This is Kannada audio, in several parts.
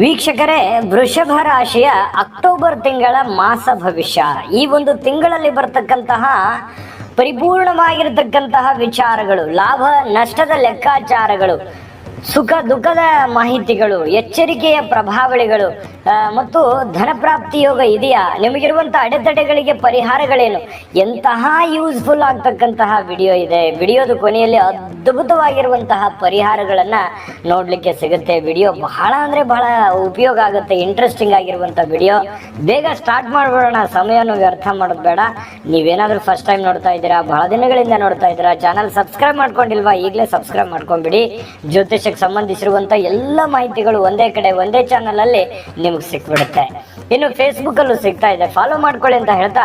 ವೀಕ್ಷಕರೇ, ವೃಷಭ ರಾಶಿಯ ಅಕ್ಟೋಬರ್ ತಿಂಗಳ ಮಾಸ ಭವಿಷ್ಯ. ಈ ಒಂದು ತಿಂಗಳಲ್ಲಿ ಬರ್ತಕ್ಕಂತಹ ಪರಿಪೂರ್ಣವಾಗಿರತಕ್ಕಂತಹ ವಿಚಾರಗಳು, ಲಾಭ, ನಷ್ಟದ ಲೆಕ್ಕಾಚಾರಗಳು ಸುಖ ದುಃಖದ ಮಾಹಿತಿಗಳು, ಎಚ್ಚರಿಕೆಯ ಪ್ರಭಾವಳಿಗಳು ಮತ್ತು ಧನ ಪ್ರಾಪ್ತಿ ಯೋಗ ಇದೆಯಾ? ನಿಮಗಿರುವಂಥ ಅಡೆತಡೆಗಳಿಗೆ ಪರಿಹಾರಗಳೇನು? ಎಂತಹ ಯೂಸ್ಫುಲ್ ಆಗ್ತಕ್ಕಂತಹ ವಿಡಿಯೋ ಇದೆ. ವಿಡಿಯೋದ ಕೊನೆಯಲ್ಲಿ ಅದ್ಭುತವಾಗಿರುವಂತಹ ಪರಿಹಾರಗಳನ್ನ ನೋಡ್ಲಿಕ್ಕೆ ಸಿಗುತ್ತೆ. ವಿಡಿಯೋ ಬಹಳ ಅಂದ್ರೆ ಬಹಳ ಉಪಯೋಗ ಆಗುತ್ತೆ ಇಂಟ್ರೆಸ್ಟಿಂಗ್ ಆಗಿರುವಂಥ ವಿಡಿಯೋ ಬೇಗ ಸ್ಟಾರ್ಟ್ ಮಾಡ್ಬಿಡೋಣ. ಸಮಯವನ್ನು ವ್ಯರ್ಥ ಮಾಡೋದು ಬೇಡ. ನೀವೇನಾದ್ರೂ ಫಸ್ಟ್ ಟೈಮ್ ನೋಡ್ತಾ ಇದ್ದೀರಾ, ಬಹಳ ದಿನಗಳಿಂದ ನೋಡ್ತಾ ಇದ್ದೀರಾ ಚಾನಲ್ ಸಬ್ಸ್ಕ್ರೈಬ್ ಮಾಡ್ಕೊಂಡಿಲ್ವಾ, ಈಗಲೇ ಸಬ್ಸ್ಕ್ರೈಬ್ ಮಾಡ್ಕೊಂಬಿಡಿ ಜ್ಯೋತಿಷಕ್ಕೆ ಸಂಬಂಧಿಸಿರುವಂಥ ಎಲ್ಲ ಮಾಹಿತಿಗಳು ಒಂದೇ ಕಡೆ, ಒಂದೇ ಚಾನಲ್ ಅಲ್ಲಿ ನಿಮ್ಗೆ ಸಿಕ್ಬಿಡುತ್ತೆ. ಇನ್ನು ಫೇಸ್ಬುಕ್ ಅಲ್ಲೂ ಸಿಗ್ತಾ ಇದೆ. ಫಾಲೋ ಮಾಡ್ಕೊಳ್ಳಿ ಅಂತ ಹೇಳ್ತಾ,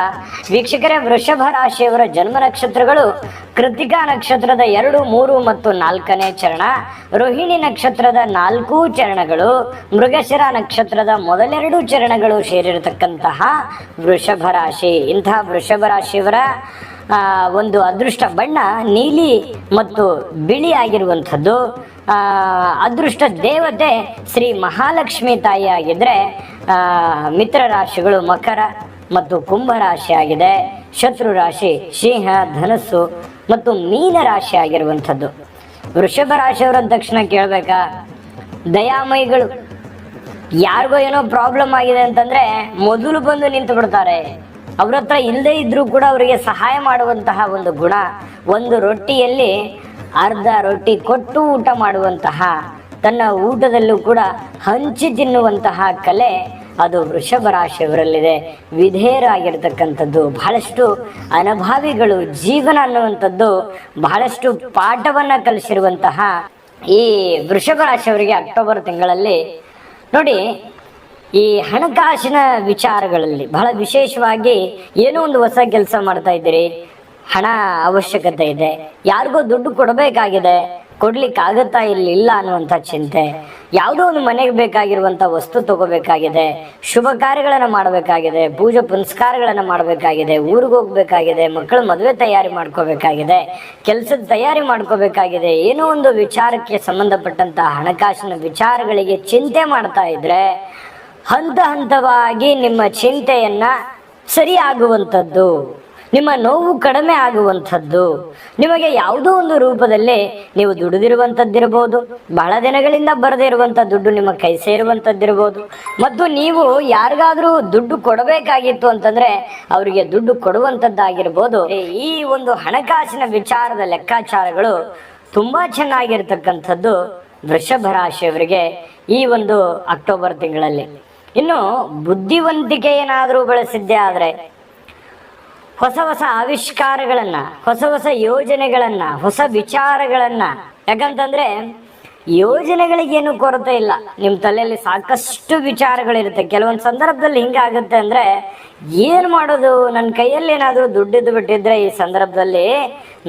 ವೀಕ್ಷಕರೇ, ವೃಷಭ ರಾಶಿಯವರ ಜನ್ಮ ನಕ್ಷತ್ರಗಳು ಕೃತಿಕಾ ನಕ್ಷತ್ರದ ಎರಡು, ಮೂರು ಮತ್ತು ನಾಲ್ಕನೇ ಚರಣ. ರೋಹಿಣಿ ನಕ್ಷತ್ರದ ನಾಲ್ಕು ಚರಣಗಳು, ಮೃಗಶಿರ ನಕ್ಷತ್ರದ ಮೊದಲೆರಡು ಚರಣಗಳು ಸೇರಿರತಕ್ಕಂತಹ ವೃಷಭ ರಾಶಿ. ಇಂತಹ ವೃಷಭ ರಾಶಿಯವರ ಒಂದು ಅದೃಷ್ಟ ಬಣ್ಣ ನೀಲಿ ಮತ್ತು ಬಿಳಿ ಆಗಿರುವಂಥದ್ದು. ಅದೃಷ್ಟ ದೇವತೆ ಶ್ರೀ ಮಹಾಲಕ್ಷ್ಮಿ ತಾಯಿ ಆಗಿದ್ರೆ ಮಿತ್ರ ರಾಶಿಗಳು ಮಕರ ಮತ್ತು ಕುಂಭ ರಾಶಿ ಆಗಿದೆ. ಶತ್ರು ರಾಶಿ ಸಿಂಹ, ಧನಸ್ಸು ಮತ್ತು ಮೀನ ರಾಶಿ ಆಗಿರುವಂಥದ್ದು. ವೃಷಭ ರಾಶಿಯವರ ತಕ್ಷಣ ಕೇಳಬೇಕಾ? ದಯಾಮಯಿಗಳು. ಯಾರಿಗೋ ಏನೋ ಪ್ರಾಬ್ಲಮ್ ಆಗಿದೆ ಅಂತಂದ್ರೆ ಮೊದಲು ಬಂದು ನಿಂತು ಬಿಡ್ತಾರೆ ಅವ್ರ ಹತ್ರ ಇಲ್ಲದೆ ಇದ್ರೂ ಕೂಡ ಅವರಿಗೆ ಸಹಾಯ ಮಾಡುವಂತಹ ಒಂದು ಗುಣ, ಒಂದು ರೊಟ್ಟಿಯಲ್ಲಿ ಅರ್ಧ ರೊಟ್ಟಿ ಕೊಟ್ಟು ಊಟ ಮಾಡುವಂತಹ, ತನ್ನ ಊಟದಲ್ಲೂ ಕೂಡ ಹಂಚಿ ತಿನ್ನುವಂತಹ ಕಲೆ ಅದು ವೃಷಭ ರಾಶಿಯವರಲ್ಲಿದೆ. ವಿಧೇಯರಾಗಿರ್ತಕ್ಕಂಥದ್ದು ಬಹಳಷ್ಟು ಅನುಭಾವಿಗಳು ಜೀವನ ಅನ್ನುವಂಥದ್ದು ಬಹಳಷ್ಟು ಪಾಠವನ್ನ ಕಲಿಸಿರುವಂತಹ ಈ ವೃಷಭ ರಾಶಿಯವರಿಗೆ ಅಕ್ಟೋಬರ್ ತಿಂಗಳಲ್ಲಿ ನೋಡಿ ಈ ಹಣಕಾಸಿನ ವಿಚಾರಗಳಲ್ಲಿ ಬಹಳ ವಿಶೇಷವಾಗಿ ಏನೋ ಒಂದು ಹೊಸ ಕೆಲಸ ಮಾಡ್ತಾ ಇದ್ದೀರಿ. ಹಣ ಅವಶ್ಯಕತೆ ಇದೆ. ಯಾರಿಗೋ ದುಡ್ಡು ಕೊಡಬೇಕಾಗಿದೆ. ಕೊಡ್ಲಿಕ್ಕೆ ಆಗುತ್ತಾ ಇಲ್ಲಿ ಇಲ್ಲ ಅನ್ನುವಂಥ ಚಿಂತೆ. ಯಾವುದೋ ಒಂದು ಮನೆಗೆ ಬೇಕಾಗಿರುವಂಥ ವಸ್ತು ತಗೋಬೇಕಾಗಿದೆ. ಶುಭ ಕಾರ್ಯಗಳನ್ನು ಮಾಡಬೇಕಾಗಿದೆ. ಪೂಜೆ ಪುನಸ್ಕಾರಗಳನ್ನು ಮಾಡಬೇಕಾಗಿದೆ. ಊರಿಗೆ ಹೋಗ್ಬೇಕಾಗಿದೆ. ಮಕ್ಕಳ ಮದುವೆ ತಯಾರಿ ಮಾಡ್ಕೋಬೇಕಾಗಿದೆ. ಕೆಲಸದ ತಯಾರಿ ಮಾಡ್ಕೋಬೇಕಾಗಿದೆ. ಏನೋ ಒಂದು ವಿಚಾರಕ್ಕೆ ಸಂಬಂಧಪಟ್ಟಂತ ಹಣಕಾಸಿನ ವಿಚಾರಗಳಿಗೆ ಚಿಂತೆ ಮಾಡ್ತಾ ಇದ್ರೆ ಹಂತ ಹಂತವಾಗಿ ನಿಮ್ಮ ಚಿಂತೆಯನ್ನ ಸರಿಯಾಗುವಂಥದ್ದು, ನಿಮ್ಮ ನೋವು ಕಡಿಮೆ ಆಗುವಂಥದ್ದು, ನಿಮಗೆ ಯಾವುದೋ ಒಂದು ರೂಪದಲ್ಲಿ ನೀವು ದುಡಿದಿರುವಂಥದ್ದಿರಬಹುದು ಬಹಳ ದಿನಗಳಿಂದ ಬರದೇ ಇರುವಂಥ ದುಡ್ಡು ನಿಮ್ಮ ಕೈ ಸೇರುವಂಥದ್ದಿರಬಹುದು ಮತ್ತು ನೀವು ಯಾರಿಗಾದರೂ ದುಡ್ಡು ಕೊಡಬೇಕಾಗಿತ್ತು ಅಂತಂದ್ರೆ ಅವರಿಗೆ ದುಡ್ಡು ಕೊಡುವಂಥದ್ದಾಗಿರ್ಬೋದು. ಈ ಒಂದು ಹಣಕಾಸಿನ ವಿಚಾರದ ಲೆಕ್ಕಾಚಾರಗಳು ತುಂಬಾ ಚೆನ್ನಾಗಿರ್ತಕ್ಕಂಥದ್ದು ವೃಷಭ ರಾಶಿಯವರಿಗೆ ಈ ಒಂದು ಅಕ್ಟೋಬರ್ ತಿಂಗಳಲ್ಲಿ. ಇನ್ನು ಬುದ್ಧಿವಂತಿಕೆ ಏನಾದರೂ ಬಳಸಿದ್ದೆ ಆದರೆ ಹೊಸ ಹೊಸ ಆವಿಷ್ಕಾರಗಳನ್ನು, ಹೊಸ ಹೊಸ ಯೋಜನೆಗಳನ್ನು, ಹೊಸ ವಿಚಾರಗಳನ್ನು. ಯಾಕಂತಂದರೆ ಯೋಜನೆಗಳಿಗೇನು ಕೊರತೆ ಇಲ್ಲ. ನಿಮ್ಮ ತಲೆಯಲ್ಲಿ ಸಾಕಷ್ಟು ವಿಚಾರಗಳಿರುತ್ತೆ. ಕೆಲವೊಂದು ಸಂದರ್ಭದಲ್ಲಿ ಹಿಂಗಾಗುತ್ತೆ ಅಂದ್ರೆ ಏನು ಮಾಡೋದು? ನನ್ನ ಕೈಯಲ್ಲಿ ಏನಾದರೂ ದುಡ್ಡಿದ್ದು ಬಿಟ್ಟಿದ್ರೆ ಈ ಸಂದರ್ಭದಲ್ಲಿ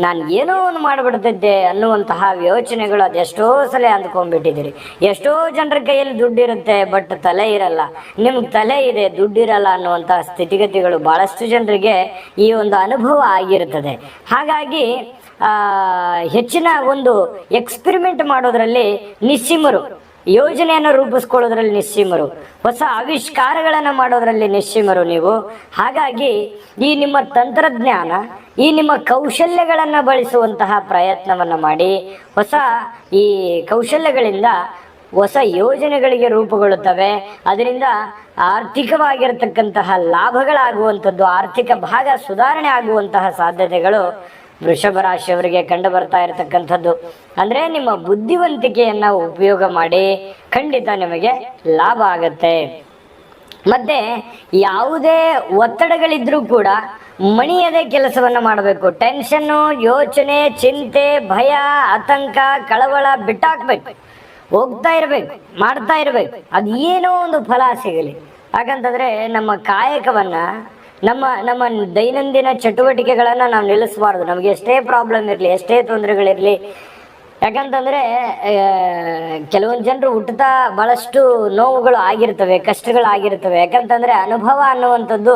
ನಾನು ಏನೋ ಒಂದು ಮಾಡಿಬಿಡ್ತಿದ್ದೆ ಅನ್ನುವಂತಹ ಯೋಚನೆಗಳು ಅದೆಷ್ಟೋ ಸಲ ಅಂದ್ಕೊಂಡ್ಬಿಟ್ಟಿದ್ದೀರಿ. ಎಷ್ಟೋ ಜನರ ಕೈಯಲ್ಲಿ ದುಡ್ಡಿರುತ್ತೆ, ಬಟ್ ತಲೆ ಇರಲ್ಲ. ನಿಮ್ಗೆ ತಲೆ ಇದೆ, ದುಡ್ಡಿರಲ್ಲ ಅನ್ನುವಂತಹ ಸ್ಥಿತಿಗತಿಗಳು ಬಹಳಷ್ಟು ಜನರಿಗೆ ಈ ಒಂದು ಅನುಭವ ಆಗಿರುತ್ತದೆ ಹಾಗಾಗಿ ಹೆಚ್ಚಿನ ಒಂದು ಎಕ್ಸ್ಪಿರಿಮೆಂಟ್ ಮಾಡೋದ್ರಲ್ಲಿ ನಿಸ್ಸೀಮರು ಯೋಜನೆಯನ್ನು ರೂಪಿಸ್ಕೊಳ್ಳೋದ್ರಲ್ಲಿ ನಿಸ್ಸೀಮರು ಹೊಸ ಆವಿಷ್ಕಾರಗಳನ್ನು ಮಾಡೋದ್ರಲ್ಲಿ ನಿಸ್ಸೀಮರು ನೀವು. ಹಾಗಾಗಿ ಈ ನಿಮ್ಮ ತಂತ್ರಜ್ಞಾನ, ಈ ನಿಮ್ಮ ಕೌಶಲ್ಯಗಳನ್ನು ಬಳಸುವಂತಹ ಪ್ರಯತ್ನವನ್ನು ಮಾಡಿ, ಹೊಸ ಈ ಕೌಶಲ್ಯಗಳಿಂದ ಹೊಸ ಯೋಜನೆಗಳಿಗೆ ರೂಪುಗೊಳ್ಳುತ್ತವೆ. ಅದರಿಂದ ಆರ್ಥಿಕವಾಗಿರತಕ್ಕಂತಹ ಲಾಭಗಳಾಗುವಂಥದ್ದು, ಆರ್ಥಿಕ ಭಾಗ ಸುಧಾರಣೆ ಆಗುವಂತಹ ಸಾಧ್ಯತೆಗಳು ವೃಷಭ ರಾಶಿಯವರಿಗೆ ಕಂಡು ಬರ್ತಾ ಇರತಕ್ಕಂಥದ್ದು. ಅಂದ್ರೆ ನಿಮ್ಮ ಬುದ್ಧಿವಂತಿಕೆಯನ್ನ ಉಪಯೋಗ ಮಾಡಿ ಖಂಡಿತ ನಿಮಗೆ ಲಾಭ ಆಗತ್ತೆ. ಮತ್ತೆ ಯಾವುದೇ ಒತ್ತಡಗಳಿದ್ರೂ ಕೂಡ ಮಣಿಯದೇ ಕೆಲಸವನ್ನು ಮಾಡಬೇಕು. ಟೆನ್ಷನ್ನು ಯೋಚನೆ, ಚಿಂತೆ, ಭಯ, ಆತಂಕ, ಕಳವಳ ಬಿಟ್ಟಾಕ್ಬೇಕು. ಹೋಗ್ತಾ ಇರಬೇಕು, ಮಾಡ್ತಾ ಇರಬೇಕು. ಅದು ಏನೋ ಒಂದು ಫಲ ಸಿಗಲಿ. ಯಾಕಂತಂದ್ರೆ ನಮ್ಮ ಕಾಯಕವನ್ನ ನಮ್ಮ ನಮ್ಮ ದೈನಂದಿನ ಚಟುವಟಿಕೆಗಳನ್ನು ನಾವು ನಿಲ್ಲಿಸಬಾರ್ದು. ನಮಗೆ ಎಷ್ಟೇ ಪ್ರಾಬ್ಲಮ್ ಇರಲಿ ಎಷ್ಟೇ ತೊಂದರೆಗಳಿರಲಿ ಯಾಕಂತಂದ್ರೆ ಕೆಲವೊಂದು ಜನರು ಹುಟ್ಟುತ್ತಾ ಬಹಳಷ್ಟು ನೋವುಗಳು ಆಗಿರ್ತವೆ ಕಷ್ಟಗಳು ಆಗಿರ್ತವೆ ಯಾಕಂತಂದ್ರೆ, ಅನುಭವ ಅನ್ನುವಂಥದ್ದು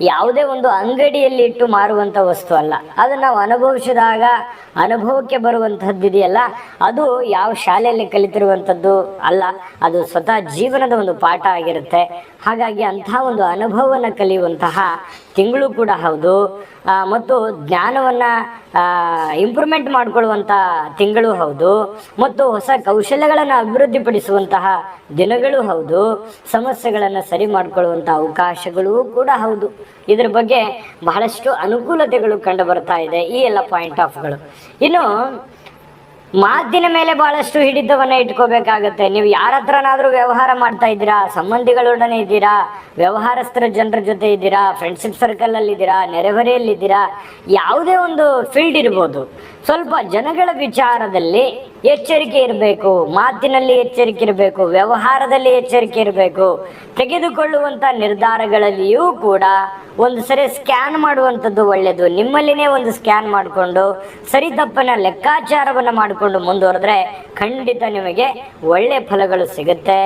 ಯಾವುದೇ ಒಂದು ಅಂಗಡಿಯಲ್ಲಿ ಇಟ್ಟು ಮಾರುವಂಥ ವಸ್ತು ಅಲ್ಲ. ಅದನ್ನ ನಾವು ಅನುಭವಿಸಿದಾಗ, ಅನುಭವಕ್ಕೆ ಬರುವಂಥದ್ದು ಇದೆಯಲ್ಲ, ಅದು ಯಾವ ಶಾಲೆಯಲ್ಲಿ ಕಲಿತಿರುವಂಥದ್ದು ಅಲ್ಲ, ಅದು ಸ್ವತಃ ಜೀವನದ ಒಂದು ಪಾಠ ಆಗಿರುತ್ತೆ. ಹಾಗಾಗಿ ಅಂತಹ ಒಂದು ಅನುಭವವನ್ನು ಕಲಿಯುವಂತಹ ತಿಂಗಳು ಕೂಡ ಹೌದು. ಮತ್ತು ಜ್ಞಾನವನ್ನು ಇಂಪ್ರೂವ್ಮೆಂಟ್ ಮಾಡಿಕೊಳ್ಳುವಂಥ ತಿಂಗಳು ಹೌದು, ಮತ್ತು ಹೊಸ ಕೌಶಲ್ಯಗಳನ್ನು ಅಭಿವೃದ್ಧಿಪಡಿಸುವಂತಹ ದಿನಗಳು ಹೌದು, ಸಮಸ್ಯೆಗಳನ್ನು ಸರಿ ಮಾಡಿಕೊಳ್ಳುವಂಥ ಅವಕಾಶಗಳೂ ಕೂಡ ಹೌದು. ಇದ್ರ ಬಗ್ಗೆ ಬಹಳಷ್ಟು ಅನುಕೂಲತೆಗಳು ಕಂಡು ಬರ್ತಾ ಇದೆ ಈ ಎಲ್ಲ ಪಾಯಿಂಟ್ ಆಫ್ಗಳು ಇನ್ನು ಮಾತಿನ ಮೇಲೆ ಬಹಳಷ್ಟು ಹಿಡಿತವನ್ನ ಇಟ್ಕೋಬೇಕಾಗತ್ತೆ. ನೀವು ಯಾರ ಹತ್ರನಾದ್ರೂ ವ್ಯವಹಾರ ಮಾಡ್ತಾ ಇದ್ದೀರಾ, ಸಂಬಂಧಿಗಳೊಡನೆ ಇದ್ದೀರಾ, ವ್ಯವಹಾರಸ್ಥರ ಜನರ ಜೊತೆ ಇದ್ದೀರಾ ಫ್ರೆಂಡ್ಶಿಪ್ ಸರ್ಕಲ್ ಅಲ್ಲಿ ಇದ್ದೀರಾ ನೆರೆಹೊರೆಯಲ್ಲಿದ್ದೀರಾ ಯಾವುದೇ ಒಂದು ಫೀಲ್ಡ್ ಇರ್ಬೋದು. ಸ್ವಲ್ಪ ಜನಗಳ ವಿಚಾರದಲ್ಲಿ ಎಚ್ಚರಿಕೆ ಇರಬೇಕು, ಮಾತಿನಲ್ಲಿ ಎಚ್ಚರಿಕೆ ಇರಬೇಕು, ವ್ಯವಹಾರದಲ್ಲಿ ಎಚ್ಚರಿಕೆ ಇರಬೇಕು. ತೆಗೆದುಕೊಳ್ಳುವಂತ ನಿರ್ಧಾರಗಳಲ್ಲಿಯೂ ಕೂಡ ಒಂದು ಸರಿ ಸ್ಕ್ಯಾನ್ ಮಾಡುವಂಥದ್ದು ಒಳ್ಳೆಯದು ನಿಮ್ಮಲ್ಲಿನೇ ಒಂದು ಸ್ಕ್ಯಾನ್ ಮಾಡಿಕೊಂಡು ಸರಿ ತಪ್ಪನ ಲೆಕ್ಕಾಚಾರವನ್ನು ಮಾಡಿಕೊಂಡು ಮುಂದುವರೆದ್ರೆ ಖಂಡಿತ ನಿಮಗೆ ಒಳ್ಳೆ ಫಲಗಳು ಸಿಗುತ್ತೆ.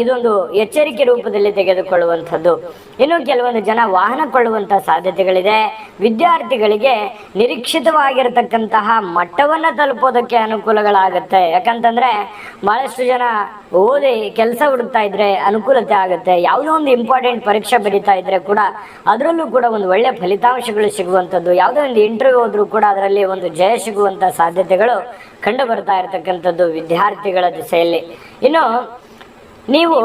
ಇದೊಂದು ಎಚ್ಚರಿಕೆ ರೂಪದಲ್ಲಿ ತೆಗೆದುಕೊಳ್ಳುವಂಥದ್ದು. ಇನ್ನು ಕೆಲವೊಂದು ಜನ ವಾಹನ ಕೊಳ್ಳುವಂಥ ಸಾಧ್ಯತೆಗಳಿದೆ. ವಿದ್ಯಾರ್ಥಿಗಳಿಗೆ ನಿರೀಕ್ಷಿತವಾಗಿರತಕ್ಕಂತಹ ಮಟ್ಟವನ್ನು ತಲುಪೋದಕ್ಕೆ ಅನುಕೂಲಗಳಾಗುತ್ತೆ. ಯಾಕಂತಂದ್ರೆ ಬಹಳಷ್ಟು ಜನ ಓದಿ ಕೆಲಸ ಹುಡುಕ್ತಾ ಇದ್ರೆ ಅನುಕೂಲತೆ ಆಗುತ್ತೆ. ಯಾವುದೋ ಒಂದು ಇಂಪಾರ್ಟೆಂಟ್ ಪರೀಕ್ಷೆ ಬರೀತಾ ಇದ್ರೆ ಕೂಡ ಅದರಲ್ಲೂ ಕೂಡ ಒಂದು ಒಳ್ಳೆ ಫಲಿತಾಂಶಗಳು ಸಿಗುವಂಥದ್ದು. ಯಾವುದೋ ಒಂದು ಇಂಟರ್ವ್ಯೂ ಹೋದ್ರೂ ಕೂಡ ಅದರಲ್ಲಿ ಒಂದು ಜಯ ಸಿಗುವಂಥ ಸಾಧ್ಯತೆಗಳು ಕಂಡು ಬರ್ತಾ ಇರತಕ್ಕಂಥದ್ದು ವಿದ್ಯಾರ್ಥಿಗಳ ದಿಸೆಯಲ್ಲಿ. ಇನ್ನು ನೀವು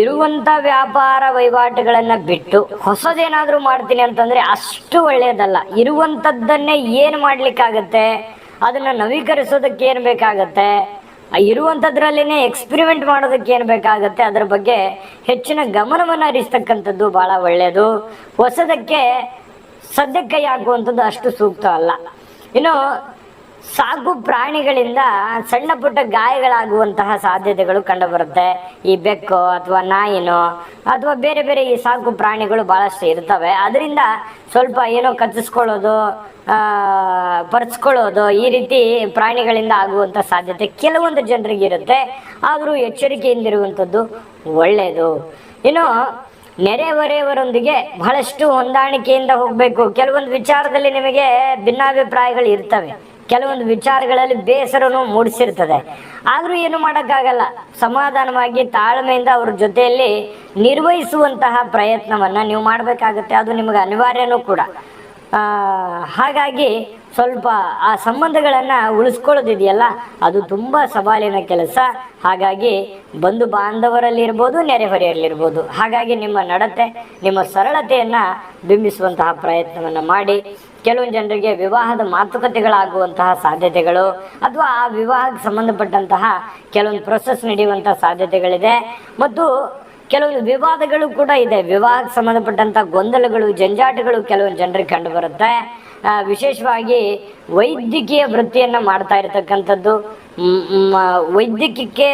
ಇರುವಂತ ವ್ಯಾಪಾರ ವಹಿವಾಟುಗಳನ್ನ ಬಿಟ್ಟು ಹೊಸದೇನಾದ್ರೂ ಮಾಡ್ತೀನಿ ಅಂತಂದ್ರೆ ಅಷ್ಟು ಒಳ್ಳೆಯದಲ್ಲ ಇರುವಂತದ್ದನ್ನೇ ಏನ್ ಮಾಡ್ಲಿಕ್ಕಾಗತ್ತೆ? ಅದನ್ನ ನವೀಕರಿಸೋದಕ್ಕೆ ಏನ್ ಬೇಕಾಗತ್ತೆ? ಆ ಎಕ್ಸ್ಪಿರಿಮೆಂಟ್ ಮಾಡೋದಕ್ಕೆ ಏನ್ ಬೇಕಾಗತ್ತೆ? ಅದ್ರ ಬಗ್ಗೆ ಹೆಚ್ಚಿನ ಗಮನವನ್ನು ಹರಿಸ್ತಕ್ಕಂಥದ್ದು ಬಹಳ ಒಳ್ಳೆಯದು ಹೊಸದಕ್ಕೆ ಸದ್ಯಕ್ಕೆ ಹಾಕುವಂಥದ್ದು ಅಷ್ಟು ಸೂಕ್ತ ಅಲ್ಲ. ಇನ್ನು ಸಾಕು ಪ್ರಾಣಿಗಳಿಂದ ಸಣ್ಣ ಪುಟ್ಟ ಗಾಯಗಳಾಗುವಂತಹ ಸಾಧ್ಯತೆಗಳು ಕಂಡುಬರುತ್ತೆ. ಈ ಬೆಕ್ಕು ಅಥವಾ ನಾಯಿನೋ ಅಥವಾ ಬೇರೆ ಬೇರೆ ಈ ಸಾಕು ಪ್ರಾಣಿಗಳು ಬಹಳಷ್ಟು ಇರ್ತವೆ. ಅದರಿಂದ ಸ್ವಲ್ಪ ಏನೋ ಕಚ್ಚಿಸ್ಕೊಳ್ಳೋದು ಪರ್ಚ್ಕೊಳ್ಳೋದು ಈ ರೀತಿ ಪ್ರಾಣಿಗಳಿಂದ ಆಗುವಂಥ ಸಾಧ್ಯತೆ ಕೆಲವೊಂದು ಜನರಿಗೆ ಇರುತ್ತೆ. ಆದರೂ ಎಚ್ಚರಿಕೆಯಿಂದಿರುವಂಥದ್ದು ಒಳ್ಳೆಯದು. ಇನ್ನು ನೆರೆಹೊರೆಯವರೊಂದಿಗೆ ಬಹಳಷ್ಟು ಹೊಂದಾಣಿಕೆಯಿಂದ ಹೋಗಬೇಕು. ಕೆಲವೊಂದು ವಿಚಾರದಲ್ಲಿ ನಿಮಗೆ ಭಿನ್ನಾಭಿಪ್ರಾಯಗಳು ಇರ್ತವೆ. ಕೆಲವೊಂದು ವಿಚಾರಗಳಲ್ಲಿ ಬೇಸರನು ಮೂಡಿಸಿರ್ತದೆ ಆದರೂ ಏನು ಮಾಡೋಕ್ಕಾಗಲ್ಲ. ಸಮಾಧಾನವಾಗಿ ತಾಳ್ಮೆಯಿಂದ ಅವ್ರ ಜೊತೆಯಲ್ಲಿ ನಿರ್ವಹಿಸುವಂತಹ ಪ್ರಯತ್ನವನ್ನು ನೀವು ಮಾಡಬೇಕಾಗತ್ತೆ. ಅದು ನಿಮಗೆ ಅನಿವಾರ್ಯನೂ ಕೂಡ. ಹಾಗಾಗಿ ಸ್ವಲ್ಪ ಆ ಸಂಬಂಧಗಳನ್ನು ಉಳಿಸ್ಕೊಳ್ಳೋದಿದೆಯಲ್ಲ, ಅದು ತುಂಬ ಸವಾಲಿನ ಕೆಲಸ. ಹಾಗಾಗಿ ಬಂಧು ಬಾಂಧವರಲ್ಲಿರ್ಬೋದು, ನೆರೆಹೊರೆಯಲ್ಲಿರ್ಬೋದು. ಹಾಗಾಗಿ ನಿಮ್ಮ ನಡತೆ, ನಿಮ್ಮ ಸರಳತೆಯನ್ನು ಬಿಂಬಿಸುವಂತಹ ಪ್ರಯತ್ನವನ್ನು ಮಾಡಿ. ಕೆಲವೊಂದು ಜನರಿಗೆ ವಿವಾಹದ ಮಾತುಕತೆಗಳಾಗುವಂತಹ ಸಾಧ್ಯತೆಗಳು, ಅಥವಾ ಆ ವಿವಾಹಕ್ಕೆ ಸಂಬಂಧಪಟ್ಟಂತಹ ಕೆಲವೊಂದು ಪ್ರೊಸೆಸ್ ನಡೆಯುವಂತಹ ಸಾಧ್ಯತೆಗಳಿದೆ. ಮತ್ತು ಕೆಲವೊಂದು ವಿವಾದಗಳು ಕೂಡ ಇದೆ. ವಿವಾಹಕ್ಕೆ ಸಂಬಂಧಪಟ್ಟಂತಹ ಗೊಂದಲಗಳು, ಜಂಜಾಟಗಳು ಕೆಲವೊಂದು ಜನರಿಗೆ ಕಂಡು ಬರುತ್ತೆ. ವಿಶೇಷವಾಗಿ ವೈದ್ಯಕೀಯ ವೃತ್ತಿಯನ್ನು ಮಾಡ್ತಾ ಇರತಕ್ಕಂಥದ್ದು. ವೈದ್ಯಕೀಯಕ್ಕೆ,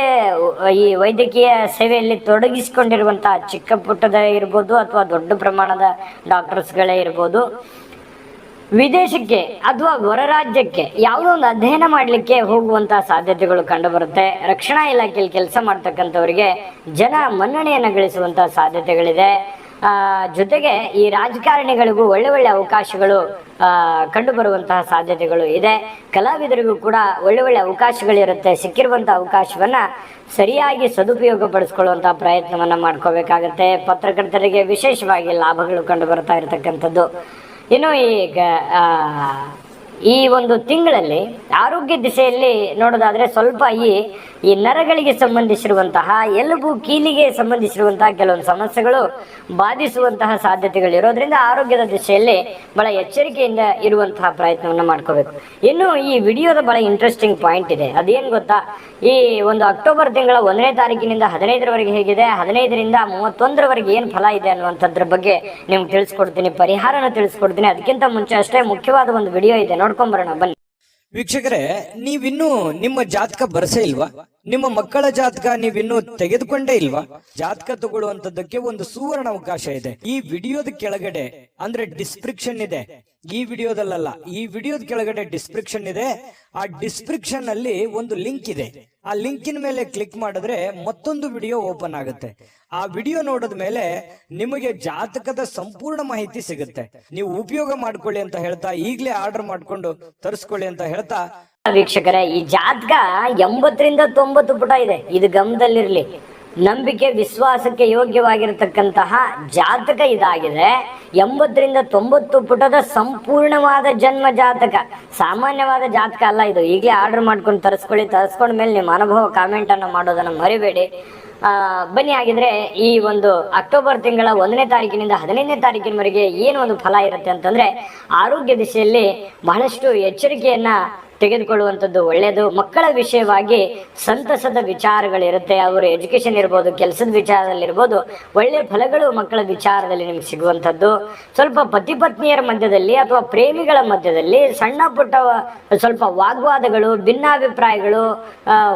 ಈ ವೈದ್ಯಕೀಯ ಸೇವೆಯಲ್ಲಿ ತೊಡಗಿಸಿಕೊಂಡಿರುವಂತಹ ಚಿಕ್ಕ ಪುಟ್ಟದ ಇರ್ಬೋದು, ಅಥವಾ ದೊಡ್ಡ ಪ್ರಮಾಣದ ಡಾಕ್ಟರ್ಸ್ಗಳೇ ಇರ್ಬೋದು. ವಿದೇಶಕ್ಕೆ ಅಥವಾ ಹೊರ ರಾಜ್ಯಕ್ಕೆ ಯಾವುದೋ ಒಂದು ಅಧ್ಯಯನ ಮಾಡಲಿಕ್ಕೆ ಹೋಗುವಂತಹ ಸಾಧ್ಯತೆಗಳು ಕಂಡುಬರುತ್ತೆ. ರಕ್ಷಣಾ ಇಲಾಖೆಯಲ್ಲಿ ಕೆಲಸ ಮಾಡ್ತಕ್ಕಂಥವರಿಗೆ ಜನ ಮನ್ನಣೆಯನ್ನು ಗಳಿಸುವಂತಹ ಸಾಧ್ಯತೆಗಳಿದೆ. ಜೊತೆಗೆ ಈ ರಾಜಕಾರಣಿಗಳಿಗೂ ಒಳ್ಳೆ ಒಳ್ಳೆ ಅವಕಾಶಗಳು ಕಂಡುಬರುವಂತಹ ಸಾಧ್ಯತೆಗಳು ಇದೆ. ಕಲಾವಿದರಿಗೂ ಕೂಡ ಒಳ್ಳೆ ಒಳ್ಳೆ ಅವಕಾಶಗಳಿರುತ್ತೆ. ಸಿಕ್ಕಿರುವಂತಹ ಅವಕಾಶವನ್ನ ಸರಿಯಾಗಿ ಸದುಪಯೋಗ ಪಡಿಸ್ಕೊಳ್ಳುವಂತಹ ಪ್ರಯತ್ನವನ್ನ ಮಾಡ್ಕೋಬೇಕಾಗತ್ತೆ. ಪತ್ರಕರ್ತರಿಗೆ ವಿಶೇಷವಾಗಿ ಲಾಭಗಳು ಕಂಡು ಬರ್ತಾ ಇರತಕ್ಕಂಥದ್ದು. ಇನ್ನು ಈಗ ಈ ಒಂದು ತಿಂಗಳಲ್ಲಿ ಆರೋಗ್ಯ ದಿಸೆಯಲ್ಲಿ ನೋಡೋದಾದ್ರೆ ಸ್ವಲ್ಪ ಈ ಈ ನರಗಳಿಗೆ ಸಂಬಂಧಿಸಿರುವಂತಹ, ಎಲುಬು ಕೀಲಿಗೆ ಸಂಬಂಧಿಸಿರುವಂತಹ ಕೆಲವೊಂದು ಸಮಸ್ಯೆಗಳು ಬಾಧಿಸುವಂತಹ ಸಾಧ್ಯತೆಗಳು ಇರೋದ್ರಿಂದ ಆರೋಗ್ಯದ ದಿಸೆಯಲ್ಲಿ ಬಹಳ ಎಚ್ಚರಿಕೆಯಿಂದ ಇರುವಂತಹ ಪ್ರಯತ್ನವನ್ನು ಮಾಡ್ಕೋಬೇಕು. ಇನ್ನು ಈ ವಿಡಿಯೋದ ಬಹಳ ಇಂಟ್ರೆಸ್ಟಿಂಗ್ ಪಾಯಿಂಟ್ ಇದೆ. ಅದೇನು ಗೊತ್ತಾ? ಈ ಒಂದು ಅಕ್ಟೋಬರ್ ತಿಂಗಳ ಒಂದನೇ ತಾರೀಕಿನಿಂದ ಹದಿನೈದರವರೆಗೆ ಹೇಗಿದೆ? ಹದಿನೈದರಿಂದ ಮೂವತ್ತೊಂದರವರೆಗೆ ಏನು ಫಲ ಇದೆ ಅನ್ನುವಂಥದ್ರ ಬಗ್ಗೆ ನಿಮ್ಗೆ ತಿಳಿಸ್ಕೊಡ್ತೀನಿ, ಪರಿಹಾರನ ತಿಳಿಸ್ಕೊಡ್ತೀನಿ. ಅದಕ್ಕಿಂತ ಮುಂಚೆ ಅಷ್ಟೇ ಮುಖ್ಯವಾದ ಒಂದು ವಿಡಿಯೋ ಇದೆ. ನೋಡ್ಕೊಂಬರೋಣ ಬನ್ನಿ. ವೀಕ್ಷಕರೇ, ನೀವಿನ್ನೂ ನಿಮ್ಮ ಜಾತಕ ಬರಸೇ ಇಲ್ವಾ? ನಿಮ್ಮ ಮಕ್ಕಳ ಜಾತಕ ನೀವಿನ್ನೂ ತೆಗೆದುಕೊಂಡೇ ಇಲ್ವಾ? ಜಾತಕ ತಗೊಳ್ಳುವಂತದ್ದಕ್ಕೆ ಒಂದು ಸುವರ್ಣ ಅವಕಾಶ ಇದೆ. ಈ ವಿಡಿಯೋದ ಕೆಳಗಡೆ, ಅಂದ್ರೆ ಡಿಸ್ಕ್ರಿಪ್ಷನ್ ಇದೆ. ಈ ವಿಡಿಯೋದಲ್ಲ ಈ ವಿಡಿಯೋದ ಕೆಳಗಡೆ ಡಿಸ್ಕ್ರಿಪ್ಷನ್ ಇದೆ. ಆ ಡಿಸ್ಕ್ರಿಪ್ಷನ್ ಅಲ್ಲಿ ಒಂದು ಲಿಂಕ್ ಇದೆ. ಆ ಲಿಂಕಿನ ಮೇಲೆ ಕ್ಲಿಕ್ ಮಾಡಿದ್ರೆ ಮತ್ತೊಂದು ವಿಡಿಯೋ ಓಪನ್ ಆಗುತ್ತೆ. ಆ ವಿಡಿಯೋ ನೋಡಿದ ಮೇಲೆ ನಿಮಗೆ ಜಾತಕದ ಸಂಪೂರ್ಣ ಮಾಹಿತಿ ಸಿಗುತ್ತೆ. ನೀವು ಉಪಯೋಗ ಮಾಡ್ಕೊಳ್ಳಿ ಅಂತ ಹೇಳ್ತಾ ಈಗಲೇ ಆರ್ಡರ್ ಮಾಡ್ಕೊಂಡು ತರಿಸ್ಕೊಳ್ಳಿ ಅಂತ ಹೇಳ್ತಾ. ವೀಕ್ಷಕರೇ, ಈ ಜಾತಕ ಎಂಬತ್ತರಿಂದ ತೊಂಬತ್ತು ಪುಟ ಇದೆ. ಇದು ಗಮನದಲ್ಲಿರ್ಲಿ. ನಂಬಿಕೆ ವಿಶ್ವಾಸಕ್ಕೆ ಯೋಗ್ಯವಾಗಿರತಕ್ಕಂತಹ ಜಾತಕ ಇದಾಗಿದೆ. ಎಂಬತ್ತರಿಂದ ತೊಂಬತ್ತು ಪುಟದ ಸಂಪೂರ್ಣವಾದ ಜನ್ಮ ಜಾತಕ. ಸಾಮಾನ್ಯವಾದ ಜಾತಕ ಅಲ್ಲ ಇದು. ಈಗಲೇ ಆರ್ಡರ್ ಮಾಡ್ಕೊಂಡು ತರಿಸ್ಕೊಳ್ಳಿ. ತರಿಸ್ಕೊಂಡ ಮೇಲೆ ನಿಮ್ಮ ಅನುಭವ ಕಾಮೆಂಟ್ ಅನ್ನು ಮಾಡೋದನ್ನ ಮರಿಬೇಡಿ. ಬನ್ನಿ ಆಗಿದ್ರೆ ಈ ಒಂದು ಅಕ್ಟೋಬರ್ ತಿಂಗಳ ಒಂದನೇ ತಾರೀಕಿನಿಂದ ಹದಿನೈದನೇ ತಾರೀಕಿನವರೆಗೆ ಏನು ಒಂದು ಫಲ ಇರುತ್ತೆ ಅಂತಂದ್ರೆ ಆರೋಗ್ಯ ದಿಶೆಯಲ್ಲಿ ಬಹಳಷ್ಟು ಎಚ್ಚರಿಕೆಯನ್ನ ತೆಗೆದುಕೊಳ್ಳುವಂಥದ್ದು ಒಳ್ಳೆಯದು. ಮಕ್ಕಳ ವಿಷಯವಾಗಿ ಸಂತಸದ ವಿಚಾರಗಳಿರುತ್ತೆ. ಅವರು ಎಜುಕೇಶನ್ ಇರ್ಬೋದು, ಕೆಲಸದ ವಿಚಾರದಲ್ಲಿರ್ಬೋದು ಒಳ್ಳೆಯ ಫಲಗಳು ಮಕ್ಕಳ ವಿಚಾರದಲ್ಲಿ ನಿಮ್ಗೆ ಸಿಗುವಂಥದ್ದು. ಸ್ವಲ್ಪ ಪತಿ ಪತ್ನಿಯರ ಮಧ್ಯದಲ್ಲಿ ಅಥವಾ ಪ್ರೇಮಿಗಳ ಮಧ್ಯದಲ್ಲಿ ಸಣ್ಣ ಪುಟ್ಟ ಸ್ವಲ್ಪ ವಾಗ್ವಾದಗಳು, ಭಿನ್ನಾಭಿಪ್ರಾಯಗಳು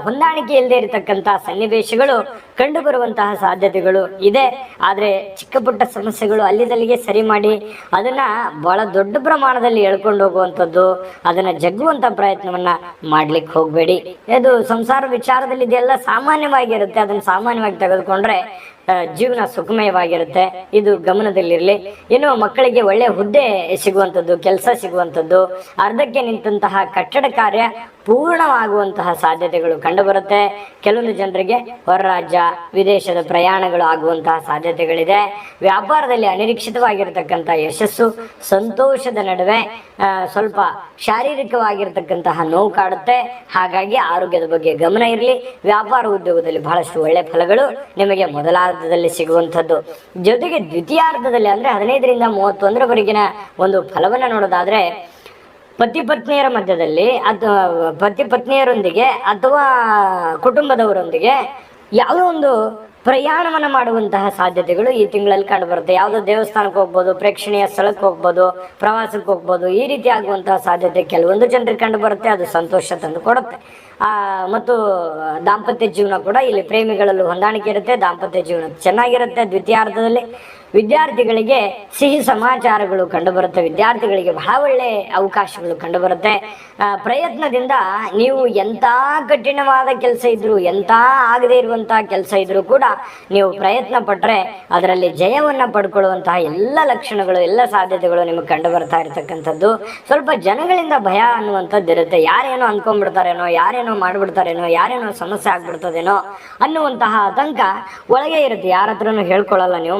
ಹೊಂದಾಣಿಕೆ ಇಲ್ಲದೆ ಇರತಕ್ಕಂಥ ಸನ್ನಿವೇಶಗಳು ಕಂಡು ಬರುವಂತಹ ಸಾಧ್ಯತೆಗಳು ಇದೆ. ಆದರೆ ಚಿಕ್ಕ ಪುಟ್ಟ ಸಮಸ್ಯೆಗಳು ಅಲ್ಲಿದಲ್ಲಿಗೆ ಸರಿ ಮಾಡಿ ಅದನ್ನ ಬಹಳ ದೊಡ್ಡ ಪ್ರಮಾಣದಲ್ಲಿ ಎಳ್ಕೊಂಡು ಹೋಗುವಂಥದ್ದು, ಅದನ್ನ ಜಗ್ಗುವಂತ ಪ್ರಯತ್ನವನ್ನ ಮಾಡ್ಲಿಕ್ಕೆ ಹೋಗಬೇಡಿ. ಇದು ಸಂಸಾರ ವಿಚಾರದಲ್ಲಿ ಇದೆಲ್ಲ ಸಾಮಾನ್ಯವಾಗಿರುತ್ತೆ. ಅದನ್ನ ಸಾಮಾನ್ಯವಾಗಿ ತೆಗೆದುಕೊಂಡ್ರೆ ಜೀವನ ಸುಖಮಯವಾಗಿರುತ್ತೆ. ಇದು ಗಮನದಲ್ಲಿರಲಿ. ಇನ್ನು ಮಕ್ಕಳಿಗೆ ಒಳ್ಳೆ ಹುದ್ದೆ ಸಿಗುವಂಥದ್ದು, ಕೆಲಸ ಸಿಗುವಂಥದ್ದು, ಅರ್ಧಕ್ಕೆ ನಿಂತಹ ಕಟ್ಟಡ ಕಾರ್ಯ ಪೂರ್ಣವಾಗುವಂತಹ ಸಾಧ್ಯತೆಗಳು ಕಂಡುಬರುತ್ತೆ. ಕೆಲವೊಂದು ಜನರಿಗೆ ಹೊರ ರಾಜ್ಯ ವಿದೇಶದ ಪ್ರಯಾಣಗಳು ಆಗುವಂತಹ ಸಾಧ್ಯತೆಗಳಿದೆ. ವ್ಯಾಪಾರದಲ್ಲಿ ಅನಿರೀಕ್ಷಿತವಾಗಿರತಕ್ಕಂಥ ಯಶಸ್ಸು, ಸಂತೋಷದ ನಡುವೆ ಸ್ವಲ್ಪ ಶಾರೀರಿಕವಾಗಿರತಕ್ಕಂತಹ ನೋವು ಕಾಡುತ್ತೆ. ಹಾಗಾಗಿ ಆರೋಗ್ಯದ ಬಗ್ಗೆ ಗಮನ ಇರಲಿ. ವ್ಯಾಪಾರ ಉದ್ಯೋಗದಲ್ಲಿ ಬಹಳಷ್ಟು ಒಳ್ಳೆ ಫಲಗಳು ನಿಮಗೆ ಮೊದಲಾರ್ಧದಲ್ಲಿ ಸಿಗುವಂಥದ್ದು. ಜೊತೆಗೆ ದ್ವಿತೀಯಾರ್ಧದಲ್ಲಿ ಅಂದ್ರೆ ಹದಿನೈದರಿಂದ ಮೂವತ್ತೊಂದರವರೆಗಿನ ಒಂದು ಫಲವನ್ನು ನೋಡೋದಾದ್ರೆ ಪತಿ ಪತ್ನಿಯರ ಮಧ್ಯದಲ್ಲಿ ಅಥವಾ ಪತಿ ಪತ್ನಿಯರೊಂದಿಗೆ ಅಥವಾ ಕುಟುಂಬದವರೊಂದಿಗೆ ಯಾವುದೋ ಒಂದು ಪ್ರಯಾಣವನ್ನು ಮಾಡುವಂತಹ ಸಾಧ್ಯತೆಗಳು ಈ ತಿಂಗಳಲ್ಲಿ ಕಂಡುಬರುತ್ತೆ. ಯಾವುದೋ ದೇವಸ್ಥಾನಕ್ಕೆ ಹೋಗ್ಬೋದು, ಪ್ರೇಕ್ಷಣೀಯ ಸ್ಥಳಕ್ಕೆ ಹೋಗ್ಬೋದು, ಪ್ರವಾಸಕ್ಕೆ ಹೋಗ್ಬೋದು, ಈ ರೀತಿ ಆಗುವಂತಹ ಸಾಧ್ಯತೆ ಕೆಲವೊಂದು ಜನರಿಗೆ ಕಂಡು ಬರುತ್ತೆ ಅದು ಸಂತೋಷ ತಂದು ಕೊಡುತ್ತೆ. ಮತ್ತು ದಾಂಪತ್ಯ ಜೀವನ ಕೂಡ ಇಲ್ಲಿ ಪ್ರೇಮಿಗಳಲ್ಲೂ ಹೊಂದಾಣಿಕೆ ಇರುತ್ತೆ, ದಾಂಪತ್ಯ ಜೀವನ ಚೆನ್ನಾಗಿರುತ್ತೆ. ದ್ವಿತೀಯಾರ್ಧದಲ್ಲಿ ವಿದ್ಯಾರ್ಥಿಗಳಿಗೆ ಸಿಹಿ ಸಮಾಚಾರಗಳು ಕಂಡುಬರುತ್ತೆ. ವಿದ್ಯಾರ್ಥಿಗಳಿಗೆ ಬಹಳ ಒಳ್ಳೆ ಅವಕಾಶಗಳು ಕಂಡುಬರುತ್ತೆ. ಪ್ರಯತ್ನದಿಂದ ನೀವು ಎಂಥ ಕಠಿಣವಾದ ಕೆಲಸ ಇದ್ರು ಎಂಥ ಆಗದೇ ಇರುವಂತಹ ಕೆಲಸ ಇದ್ರೂ ಕೂಡ ನೀವು ಪ್ರಯತ್ನ ಪಟ್ಟರೆ ಅದರಲ್ಲಿ ಜಯವನ್ನ ಪಡ್ಕೊಳ್ಳುವಂತಹ ಎಲ್ಲ ಲಕ್ಷಣಗಳು, ಎಲ್ಲ ಸಾಧ್ಯತೆಗಳು ನಿಮಗೆ ಕಂಡು ಬರ್ತಾ ಇರತಕ್ಕಂಥದ್ದು. ಸ್ವಲ್ಪ ಜನಗಳಿಂದ ಭಯ ಅನ್ನುವಂಥದ್ದು ಇರುತ್ತೆ ಯಾರೇನೋ ಅನ್ಕೊಂಡ್ಬಿಡ್ತಾರೇನೋ, ಯಾರೇನೋ ಮಾಡ್ಬಿಡ್ತಾರೇನೋ, ಯಾರೇನೋ ಸಮಸ್ಯೆ ಆಗ್ಬಿಡ್ತದೇನೋ ಅನ್ನುವಂತಹ ಆತಂಕ ಒಳಗೆ ಇರುತ್ತೆ. ಯಾರ ಹತ್ರನೂ ಹೇಳ್ಕೊಳ್ಳಲ್ಲ ನೀವು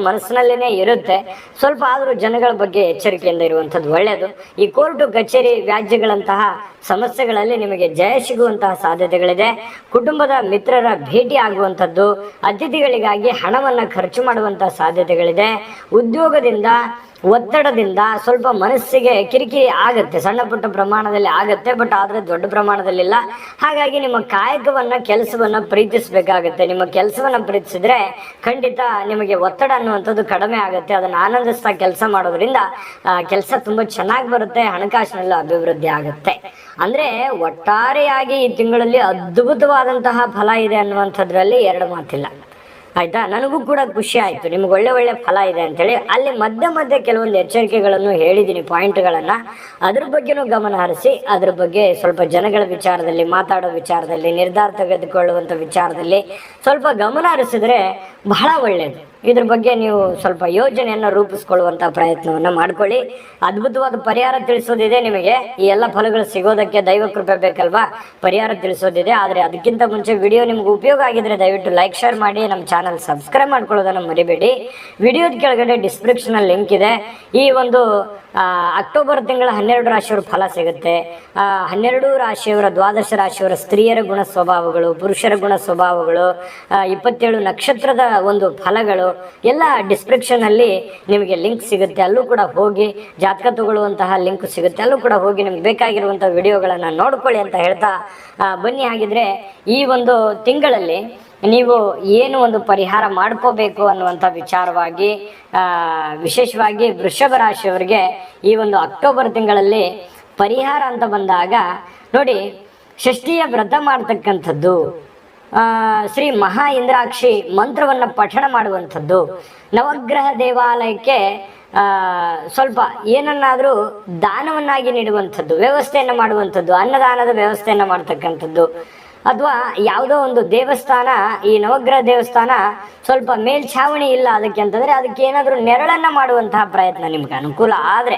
ಇರುತ್ತೆ. ಸ್ವಲ್ಪ ಆದರೂ ಜನಗಳ ಬಗ್ಗೆ ಎಚ್ಚರಿಕೆಯಿಂದ ಇರುವಂಥದ್ದು ಒಳ್ಳೆಯದು ಈ ಕೋರ್ಟು, ಕಚೇರಿ, ವ್ಯಾಜ್ಯಗಳಂತಹ ಸಮಸ್ಯೆಗಳಲ್ಲಿ ನಿಮಗೆ ಜಯ ಸಿಗುವಂತಹ ಸಾಧ್ಯತೆಗಳಿದೆ. ಕುಟುಂಬದ ಮಿತ್ರರ ಭೇಟಿ ಆಗುವಂಥದ್ದು, ಅತಿಥಿಗಳಿಗಾಗಿ ಹಣವನ್ನು ಖರ್ಚು ಮಾಡುವಂತಹ ಸಾಧ್ಯತೆಗಳಿದೆ. ಉದ್ಯೋಗದಿಂದ ಒತ್ತಡದಿಂದ ಸ್ವಲ್ಪ ಮನಸ್ಸಿಗೆ ಕಿರಿಕಿರಿ ಆಗುತ್ತೆ. ಸಣ್ಣ ಪುಟ್ಟ ಪ್ರಮಾಣದಲ್ಲಿ ಆಗುತ್ತೆ ಬಟ್ ಆದರೆ ದೊಡ್ಡ ಪ್ರಮಾಣದಲ್ಲಿಲ್ಲ. ಹಾಗಾಗಿ ನಿಮ್ಮ ಕಾಯಕವನ್ನು, ಕೆಲಸವನ್ನ ಪ್ರೀತಿಸಬೇಕಾಗುತ್ತೆ. ನಿಮ್ಮ ಕೆಲಸವನ್ನ ಪ್ರೀತಿಸಿದ್ರೆ ಖಂಡಿತ ನಿಮಗೆ ಒತ್ತಡ ಅನ್ನುವಂಥದ್ದು ಕಡಿಮೆ ಆಗುತ್ತೆ. ಅದನ್ನು ಆನಂದಿಸ್ತಾ ಕೆಲಸ ಮಾಡೋದ್ರಿಂದ ಕೆಲಸ ತುಂಬಾ ಚೆನ್ನಾಗಿ ಬರುತ್ತೆ, ಹಣಕಾಸಿನಲ್ಲೂ ಅಭಿವೃದ್ಧಿ ಆಗುತ್ತೆ. ಅಂದ್ರೆ ಒಟ್ಟಾರೆಯಾಗಿ ಈ ತಿಂಗಳಲ್ಲಿ ಅದ್ಭುತವಾದಂತಹ ಫಲ ಇದೆ ಅನ್ನುವಂಥದ್ರಲ್ಲಿ ಎರಡು ಮಾತಿಲ್ಲ. ಆಯ್ತಾ? ನನಗೂ ಕೂಡ ಖುಷಿ ಆಯಿತು. ನಿಮ್ಗೆ ಒಳ್ಳೆ ಒಳ್ಳೆ ಫಲ ಇದೆ ಅಂತೇಳಿ. ಅಲ್ಲಿ ಮಧ್ಯೆ ಮಧ್ಯೆ ಕೆಲವೊಂದು ಎಚ್ಚರಿಕೆಗಳನ್ನು ಹೇಳಿದ್ದೀನಿ, ಪಾಯಿಂಟ್ಗಳನ್ನು. ಅದ್ರ ಬಗ್ಗೆನೂ ಗಮನ ಹರಿಸಿ, ಅದ್ರ ಬಗ್ಗೆ ಸ್ವಲ್ಪ ಜನಗಳ ವಿಚಾರದಲ್ಲಿ, ಮಾತಾಡೋ ವಿಚಾರದಲ್ಲಿ, ನಿರ್ಧಾರ ತೆಗೆದುಕೊಳ್ಳುವಂಥ ವಿಚಾರದಲ್ಲಿ ಸ್ವಲ್ಪ ಗಮನ ಹರಿಸಿದ್ರೆ ಬಹಳ ಒಳ್ಳೆಯದು ಇದ್ರ ಬಗ್ಗೆ ನೀವು ಸ್ವಲ್ಪ ಯೋಜನೆಯನ್ನು ರೂಪಿಸ್ಕೊಳ್ಳುವಂಥ ಪ್ರಯತ್ನವನ್ನು ಮಾಡ್ಕೊಳ್ಳಿ. ಅದ್ಭುತವಾದ ಪರಿಹಾರ ತಿಳಿಸೋದಿದೆ ನಿಮಗೆ. ಈ ಎಲ್ಲ ಫಲಗಳು ಸಿಗೋದಕ್ಕೆ ದೈವ ಕೃಪೆ ಬೇಕಲ್ವಾ? ಪರಿಹಾರ ತಿಳಿಸೋದಿದೆ. ಆದರೆ ಅದಕ್ಕಿಂತ ಮುಂಚೆ ವಿಡಿಯೋ ನಿಮ್ಗೆ ಉಪಯೋಗ ಆಗಿದ್ರೆ ದಯವಿಟ್ಟು ಲೈಕ್, ಶೇರ್ ಮಾಡಿ, ನಮ್ಮ ಚಾನಲ್ ಸಬ್ಸ್ಕ್ರೈಬ್ ಮಾಡ್ಕೊಳ್ಳೋದನ್ನು ಮರಿಬೇಡಿ. ವಿಡಿಯೋದ ಕೆಳಗಡೆ ಡಿಸ್ಕ್ರಿಪ್ಷನ್ ಲಿಂಕ್ ಇದೆ. ಈ ಒಂದು ಅಕ್ಟೋಬರ್ ತಿಂಗಳ ಹನ್ನೆರಡು ರಾಶಿಯವರ ಫಲ ಸಿಗುತ್ತೆ. ಹನ್ನೆರಡು ರಾಶಿಯವರ ದ್ವಾದಶ ರಾಶಿಯವರ ಸ್ತ್ರೀಯರ ಗುಣ ಸ್ವಭಾವಗಳು, ಪುರುಷರ ಗುಣ ಸ್ವಭಾವಗಳು ಇಪ್ಪತ್ತೇಳು ನಕ್ಷತ್ರದ ಒಂದು ಫಲಗಳು ಎಲ್ಲ ಡಿಸ್ಕ್ರಿಪ್ಷನ್ ಅಲ್ಲಿ ನಿಮಗೆ ಲಿಂಕ್ ಸಿಗುತ್ತೆ. ಅಲ್ಲೂ ಕೂಡ ಹೋಗಿ ಜಾತಕ ತಗೊಳ್ಳುವಂತಹ ಲಿಂಕ್ ಸಿಗುತ್ತೆ. ಅಲ್ಲೂ ಕೂಡ ಹೋಗಿ ನಿಮ್ಗೆ ಬೇಕಾಗಿರುವಂತಹ ವಿಡಿಯೋಗಳನ್ನ ನೋಡ್ಕೊಳ್ಳಿ ಅಂತ ಹೇಳ್ತಾ ಬನ್ನಿ. ಆಗಿದ್ರೆ ಈ ಒಂದು ತಿಂಗಳಲ್ಲಿ ನೀವು ಏನು ಒಂದು ಪರಿಹಾರ ಮಾಡ್ಕೋಬೇಕು ಅನ್ನುವಂಥ ವಿಚಾರವಾಗಿ ವಿಶೇಷವಾಗಿ ವೃಷಭ ರಾಶಿಯವರಿಗೆ ಈ ಒಂದು ಅಕ್ಟೋಬರ್ ತಿಂಗಳಲ್ಲಿ ಪರಿಹಾರ ಅಂತ ಬಂದಾಗ ನೋಡಿ, ಷಷ್ಠಿಯ ವ್ರತ ಮಾಡ್ತಕ್ಕಂಥದ್ದು. ಶ್ರೀ ಮಹಾ ಇಂದ್ರಾಕ್ಷಿ ಮಂತ್ರವನ್ನು ಪಠಣ ಮಾಡುವಂಥದ್ದು. ನವಗ್ರಹ ದೇವಾಲಯಕ್ಕೆ ಸ್ವಲ್ಪ ಏನನ್ನಾದರೂ ದಾನವನ್ನಾಗಿ ನೀಡುವಂಥದ್ದು, ವ್ಯವಸ್ಥೆಯನ್ನು ಮಾಡುವಂಥದ್ದು, ಅನ್ನದಾನದ ವ್ಯವಸ್ಥೆಯನ್ನು ಮಾಡ್ತಕ್ಕಂಥದ್ದು. ಅಥವಾ ಯಾವುದೋ ಒಂದು ದೇವಸ್ಥಾನ, ಈ ನವಗ್ರಹ ದೇವಸ್ಥಾನ ಸ್ವಲ್ಪ ಮೇಲ್ಛಾವಣಿ ಇಲ್ಲ ಅದಕ್ಕೆ ಅಂತಂದರೆ ಅದಕ್ಕೆ ಏನಾದರೂ ನೆರಳನ್ನು ಮಾಡುವಂತಹ ಪ್ರಯತ್ನ ನಿಮ್ಗೆ ಅನುಕೂಲ ಆದರೆ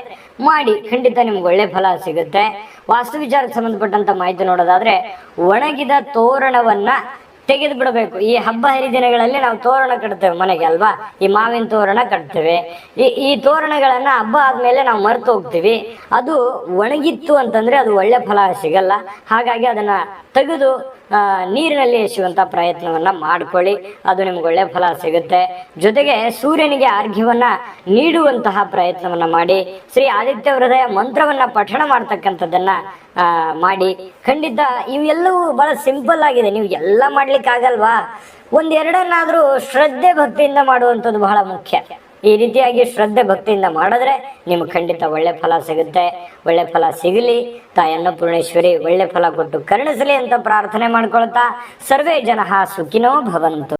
ಮಾಡಿ. ಖಂಡಿತ ನಿಮ್ಗೆ ಒಳ್ಳೆ ಫಲ ಸಿಗುತ್ತೆ. ವಾಸ್ತು ವಿಚಾರಕ್ಕೆ ಸಂಬಂಧಪಟ್ಟಂಥ ಮಾಹಿತಿ ನೋಡೋದಾದರೆ, ಒಣಗಿದ ತೋರಣವನ್ನ ತೆಗೆದು ಬಿಡಬೇಕು ಈ ಹಬ್ಬ ಹರಿದಿನಗಳಲ್ಲಿ ನಾವು ತೋರಣ ಕಟ್ತೇವೆ ಮನೆಗೆ ಅಲ್ವಾ? ಈ ಮಾವಿನ ತೋರಣ ಕಟ್ತೇವೆ. ಈ ಈ ತೋರಣಗಳನ್ನ ಹಬ್ಬ ಆದ್ಮೇಲೆ ನಾವು ಮರೆತು ಹೋಗ್ತೀವಿ. ಅದು ಒಣಗಿತ್ತು ಅಂತಂದ್ರೆ ಅದು ಒಳ್ಳೆ ಫಲ ಸಿಗಲ್ಲ. ಹಾಗಾಗಿ ಅದನ್ನ ತೆಗೆದು ನೀರಿನಲ್ಲಿ ಎಸೆಯುವಂಥ ಪ್ರಯತ್ನವನ್ನು ಮಾಡ್ಕೊಳ್ಳಿ. ಅದು ನಿಮ್ಗೆ ಒಳ್ಳೆ ಫಲ ಸಿಗುತ್ತೆ. ಜೊತೆಗೆ ಸೂರ್ಯನಿಗೆ ಅರ್ಘ್ಯವನ್ನು ನೀಡುವಂತಹ ಪ್ರಯತ್ನವನ್ನು ಮಾಡಿ, ಶ್ರೀ ಆದಿತ್ಯ ಹೃದಯ ಮಂತ್ರವನ್ನು ಪಠಣ ಮಾಡ್ತಕ್ಕಂಥದ್ದನ್ನು ಮಾಡಿ. ಖಂಡಿತ ಇವೆಲ್ಲವೂ ಭಾಳ ಸಿಂಪಲ್ ಆಗಿದೆ. ನೀವು ಎಲ್ಲ ಮಾಡಲಿಕ್ಕಾಗಲ್ವಾ? ಒಂದೆರಡನ್ನಾದ್ರೂ ಶ್ರದ್ಧೆ ಭಕ್ತಿಯಿಂದ ಮಾಡುವಂಥದ್ದು ಬಹಳ ಮುಖ್ಯ. ಈ ರೀತಿಯಾಗಿ ಶ್ರದ್ಧೆ ಭಕ್ತಿಯಿಂದ ಮಾಡಿದ್ರೆ ನಿಮ್ಗೆ ಖಂಡಿತ ಒಳ್ಳೆ ಫಲ ಸಿಗುತ್ತೆ. ಒಳ್ಳೆ ಫಲ ಸಿಗಲಿ. ತಾಯಿ ಅನ್ನಪೂರ್ಣೇಶ್ವರಿ ಒಳ್ಳೆ ಫಲ ಕೊಟ್ಟು ಕರುಣಿಸಲಿ ಅಂತ ಪ್ರಾರ್ಥನೆ ಮಾಡ್ಕೊಳ್ತಾ ಸರ್ವೇ ಜನ ಸುಖಿನೋ ಭವಂತು.